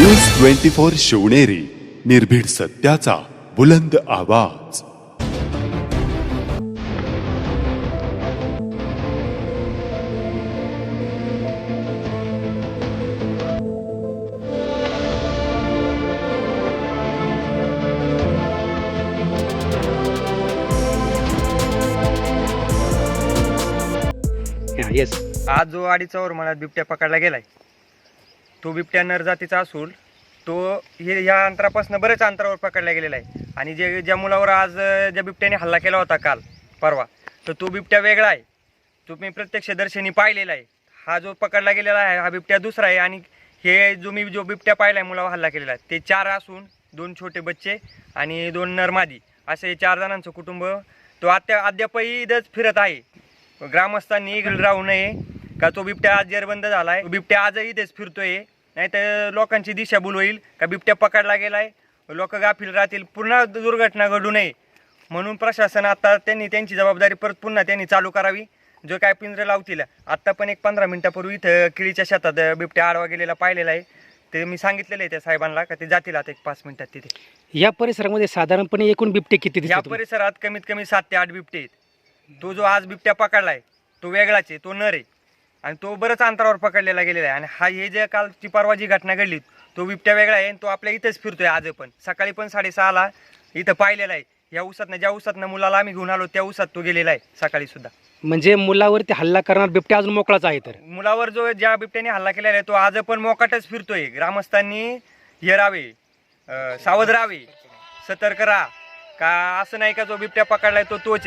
News twenty four Shivneri निर्भीड सत्याचा बुलंद आवाज. येस आज जो अडीचा मला बिबट्या पकडला गेलाय. तो बिबट्या नर जातीचा असून तो हे ह्या अंतरापासून बरेच अंतरावर पकडला गेलेला आहे. आणि जे ज्या मुलावर आज ज्या बिबट्याने हल्ला केला होता काल परवा तर तो बिबट्या वेगळा आहे. तो मी प्रत्यक्षदर्शनी पाहिलेला आहे. हा जो पकडला गेलेला आहे हा बिबट्या दुसरा आहे. आणि हे जो मी जो बिबट्या पाहिला आहे मुलावर हल्ला केलेला आहे ते चार असून दोन छोटे बच्चे आणि दोन नरमादी असे चार जणांचं कुटुंब तो आत्या अद्यापही इथंच फिरत आहे. ग्रामस्थांनी इकडे राहू नये. का तो बिबट्या आज जेरबंद झालाय? बिबट्या आजही इथेच फिरतोय. नाही तर लोकांची दिशाभूल होईल. का बिबट्या पकडला गेलाय? लोक गाफील राहतील. पुन्हा दुर्घटना घडू नये. म्हणून प्रशासन आता त्यांनी त्यांची जबाबदारी परत पुन्हा त्यांनी चालू करावी. जो काय पिंजरे लावतील. आत्ता पण एक पंधरा मिनिटापूर्वी इथं केळीच्या शेतात बिबट्या आडवा गेलेला पाहिलेला आहे. ते मी सांगितलेलं आहे त्या साहेबांना का ते जातील आता एक पाच मिनिटात तिथे. या परिसरामध्ये साधारणपणे एकूण बिबटे किती या? परिसरात कमीत कमी सात ते आठ बिबटे आहेत. तो जो आज बिबट्या पकडलाय तो वेगळाच आहे तो नर आहे. आणि तो बरंच अंतरावर पकडलेला गेलेला आहे. आणि हा हे जे कालची परवा जी घटना घडली तो बिबट्या वेगळा आहे आणि तो आपल्या इथेच फिरतोय आज पण. सकाळी पण साडेसहाला इथं पाहिलेला आहे. या उसातनं ज्या उसातनं मुलाला आम्ही घेऊन आलो त्या उसात तो गेलेला आहे सकाळी सुद्धा. म्हणजे मुलावरती हल्ला करणार बिबट्या अजून मोकळाच आहे तर? मुलावर जो ज्या बिबट्याने हल्ला केलेला आहे तो आज पण मोकाटच फिरतोय. ग्रामस्थांनी हे राहावे अं, सावध राहावे सतर्क राहा. का असं नाही का जो बिबट्या पकडलाय तो तोच आहे.